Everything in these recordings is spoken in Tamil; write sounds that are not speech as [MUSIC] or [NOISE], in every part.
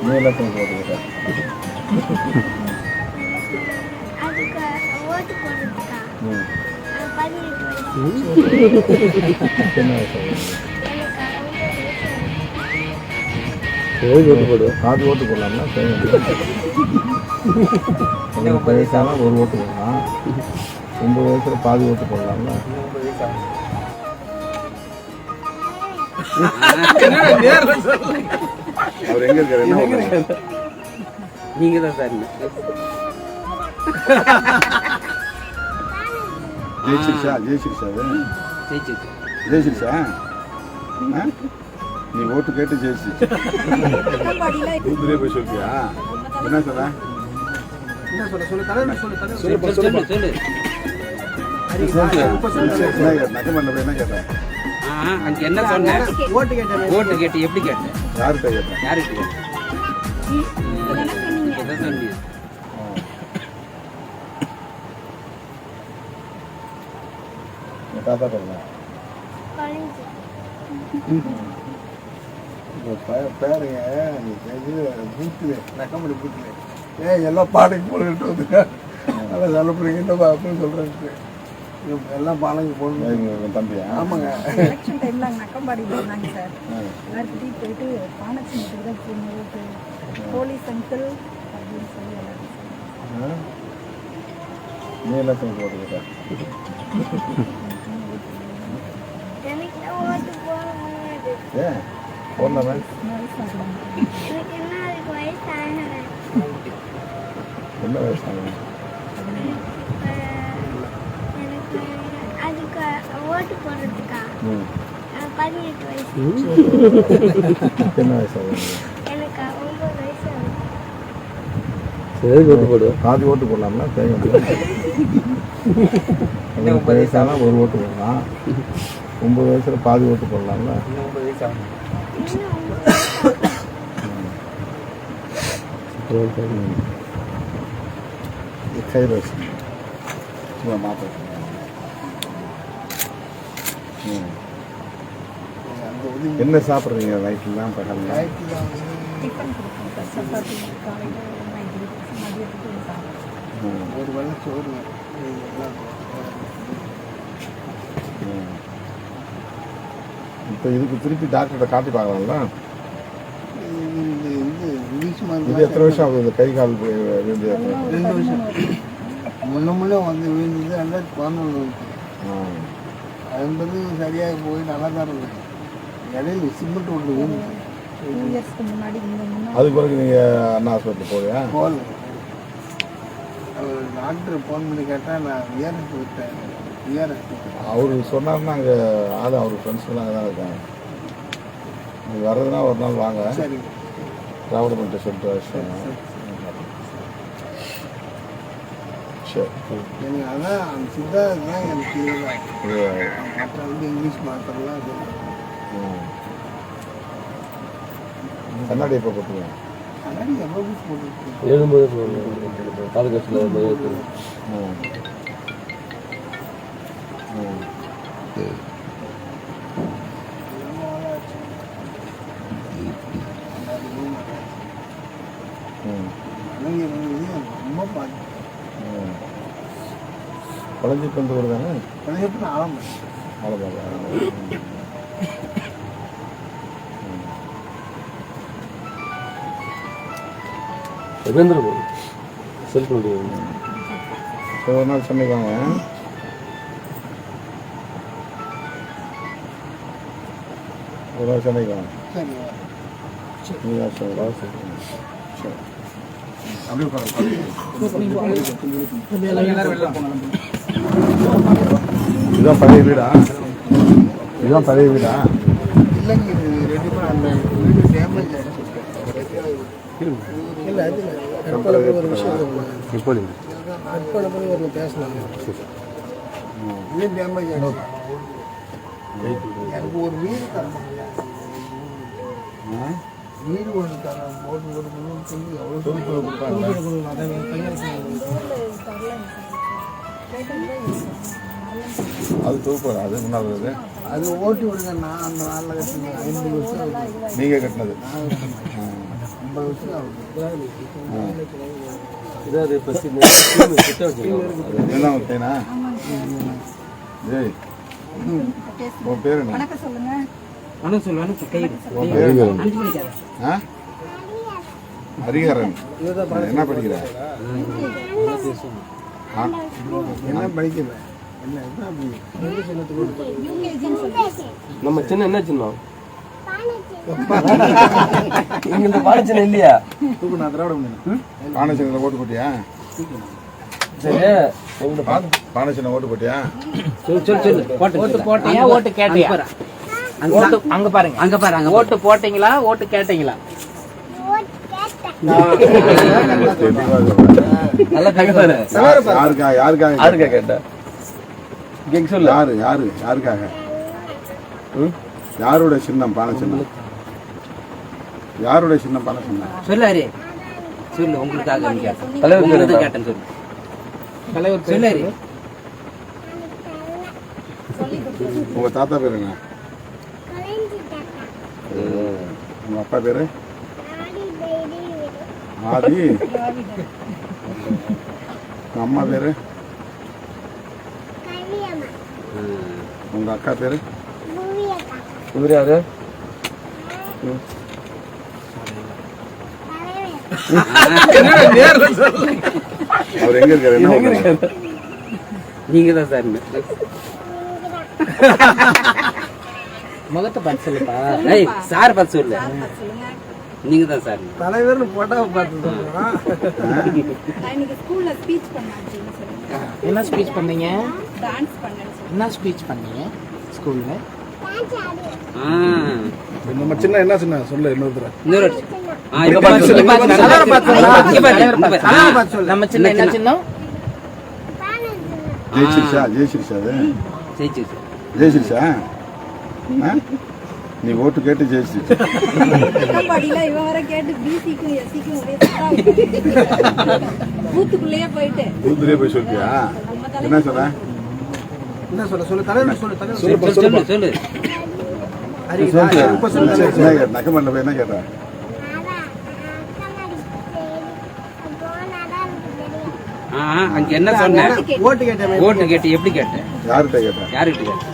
நீ எல்லாத்தையும் போட்டுக்கிட்ட ஓட்டு போடுறதுக்கா ம் ஓட்டு போடலாம்னா ஒரு ஓட்டு போடலாம் ஒம்பது வயசில் பாதி ஓட்டு போடலாம்ல அவர் எங்கே இருக்காரு? என்ன? நீங்கள் தான் சார் ஜெயிச்சிருச்சா? ஜெயிச்சிருச்சா ஜெயிச்சு ஜெயிச்சிருச்சா. ஆ? நீ ஓட்டு கேட்டு ஜெயிச்சிருச்சு. தூத்துலேயே போய் சொல்லியா என்ன சொல்லு சொல்லு சொல்லு என்ன என்ன கேட்டேன் என்ன சொன்னேன் ஓட்டு கேட்டேன். ஓட்டு கேட்டு எப்படி கேட்டேன் யார்கிட்ட கேட்டேன் எதை சொன்னீங்க. தாத்தா காலேஜ் பேருங்க இது பூத்துல நக்கம்படி பூத்துல ஏன்? எல்லாம் பாடைக்கு போட்டுக்கிட்டு வந்துங்க நல்லா சொல்லப்படுறீங்க என்ன அப்படின்னு சொல்கிறேன் எல்லாம் பாலங்க போடணும் தம்பியா? ஆமாங்க. எலெக்ஷன் டைம்ல அங்கே நக்கம்பாடி இருந்தாங்க சார். எல்லாருக்கிட்டையும் போயிட்டு பானச்சி மட்டும் தான் ஓட்டு போலீஸ் அங்கிள் அப்படின்னு சொல்லி எல்லாரும்? நீ எல்லாத்தையும் போட்டுக்கிட்ட எனக்கு ஓட்டு போட முடியாது ஏன்? போடலாமே. எனக்கு என்ன அதுக்கு வயசு ஆகலை என்ன வயசாங்க ஓட்டு போடுறதுக்கா ம் அது பதினெட்டு வயசு என்ன வயசாகுது எனக்கு ஒன்பது வயசு எதுக்கு ஓட்டு போடு பாதி ஓட்டு போடலாம்னா தேவை வயசானா ஒரு ஓட்டு போடலாம் ஒம்பது வயசில் பாதி ஓட்டு போடலாம்ல வச்சு சும்மா மாற்ற என்ன சாப்பிட்றீங்க? நைட்லாம் சாப்பிடுவோம் ஒரு வெள்ளை சோறு இப்போ இதுக்கு திருப்பி டாக்டர்கிட்ட காட்டி பார்க்கலாம்ல? இது எத்தனை வருஷம் ஆகுது? இந்த கை கால் விழுந்து ரெண்டு வருஷம். முன்ன முன்ன வந்து விழுந்தது ரெண்டாயிரத்தி பதினொன்று ஐம்பது சரியாக போய் நல்லா தான் இருந்தது இடையில சிமெண்ட் ஒன்று விழுந்துச்சு. அதுக்கு பிறகு நீங்கள் அண்ணா ஹாஸ்பிட்டல் போறியா போகல. அவர் டாக்டர் ஃபோன் பண்ணி கேட்டால் நான் விஆர்எஸ் விட்டேன் விஆர்எஸ் அவர் சொன்னார்னா அங்கே ஆள் அவர் ஃப்ரெண்ட்ஸ்லாம் அங்கே தான் இருக்காங்க. நீ வர்றதுனா ஒரு நாள் வாங்க. சரி ராவணமன்ட்ட சொல்லிட்டு வர சொன்னேன். சரி எனக்கு அதான் அந்த சித்தா தான் எனக்கு மற்ற வந்து இங்கிலீஷ் மாத்திரலாம் அது. ம். கண்ணாடி எப்போ போட்டுருங்க கண்ணாடி எவ்வளோ போட்டுருக்கு எழுபது பாதுகாப்பில் ம். ம். ம் ரொம்ப பார்த்து ம் குழந்தை கொண்டு வருதானே எப்படி ஆரம்பம் அவ்வளோதான் சுதந்திர போடு செல்ஃப் முடியும் சரி ஒரு நாள் சென்னைக்கு வாங்க ஒரு நாள் சென்னைக்கு வாங்க தான் அப்படியே இதுதான் பழைய வீடா? இதுதான் பழைய வீடா? இல்லைங்க இது ரெண்டு பேரும் அந்த வீடு டேமேஜ் இல்லை அது கற்பனை ஒரு விஷயம் இப்போ கற்பனை போய் ஒரு பேசலாம் இது டேமேஜ் ஆகிடுச்சு எனக்கு ஒரு வீடு தரணும் ஆ? வீடு ஒன்று தரேன் போட்டு கொடுக்கணும்னு சொல்லி எவ்வளோ துருப்புல கொடுப்பாங்க கொடுக்கணும் அதை சொல்லிட்டு அது முன்னாள் அது ஓட்டி விடுங்க நான் அந்த நாளில் கட்டினேன் ஐம்பது வருஷம். நீங்கள் கட்டினது. ஐம்பது வருஷம் இதாவது இப்போ இதெல்லாம் ஓகேனா ஏய் உன் பேர் என்ன? வணக்கம் சொல்லு வணக்கம் கை உன் பேர் என்ன? ஆ? ஹரிஹரன். என்ன படிக்கிற என்ன படிக்கல நம்ம சின்ன என்ன சின்னம் இங்க இந்த பாட சின்ன இல்லையா தூக்கு நான் திராவிட ஓட்டு போட்டியா சரி எங்க பானச்சந்திரன் ஓட்டு போட்டியா சொல்லு சொல்லு சொல்லு போட்டு ஓட்டு போட்டியா ஓட்டு கேட்டியா அங்க ஓட்டு அங்க பாருங்க அங்க பாருங்க ஓட்டு போட்டீங்களா ஓட்டு கேட்டீங்களா. நல்லா கேட்கறாரு யாருக்காக யாருக்காக யாருக்கா கேட்ட? கேட்க சொல்லு. யாரு யாரு யாருக்காக? ம்? யாருடைய சின்னம் பானை சின்னம்? யாருடைய சின்னம் பானை சின்னம்? சொல்லு ஹரி சொல்லு உங்களுக்காக தலைவர்? கேட்டேன் சொல்லு. தலைவர் உங்க தாத்தா பேர் என்ன? உங்க அப்பா பேரு? ஆதி [LAUGHS] அம்மா பேரு? உங்க அக்கா பேரு? இவர் யாரு? அவர் எங்க இருக்காரு? என்ன? நீங்க தான் சார் முகத்தை பார்த்து சொல்லுப்பா. சார் பார்த்து சொல்லு. நீங்க தான் சார். தலைவர்னு போட்டா பார்த்து ஸ்கூல்ல ஸ்பீச் என்ன ஸ்பீச் பண்ணீங்க? என்ன ஸ்பீச் பண்ணீங்க ஸ்கூல்ல நம்ம சின்ன என்ன சின்ன? சொல்ல இன்னொரு நம்ம சின்ன என்ன சின்னம்? ஜெயிச்சிருச்சா? ஜெயிச்சிருச்சா. ஜெயிச்சிருச்சா? ஆ? நீ ஓட்டு கேட்டு போயிட்டு. தூத்துலேயே போய் சொல்லிட்டியா என்ன சொல்ற? என்ன சொல்ல சொல்லு தலைவர் சொல்லு சொல்லு. சொல்லு சொல்லு நக்கமண்ணில் போய் என்ன கேட்ட? ஆ, ஆ, அங்க என்ன சொன்ன? ஓட்டு கேட்டேன் ஓட்டு கேட்டு எப்படி கேட்ட? யார்கிட்ட கேட்ட? யாருக்கிட்ட கேட்ட?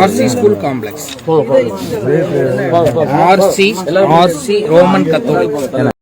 RC school complex. RC RC Roman Catholic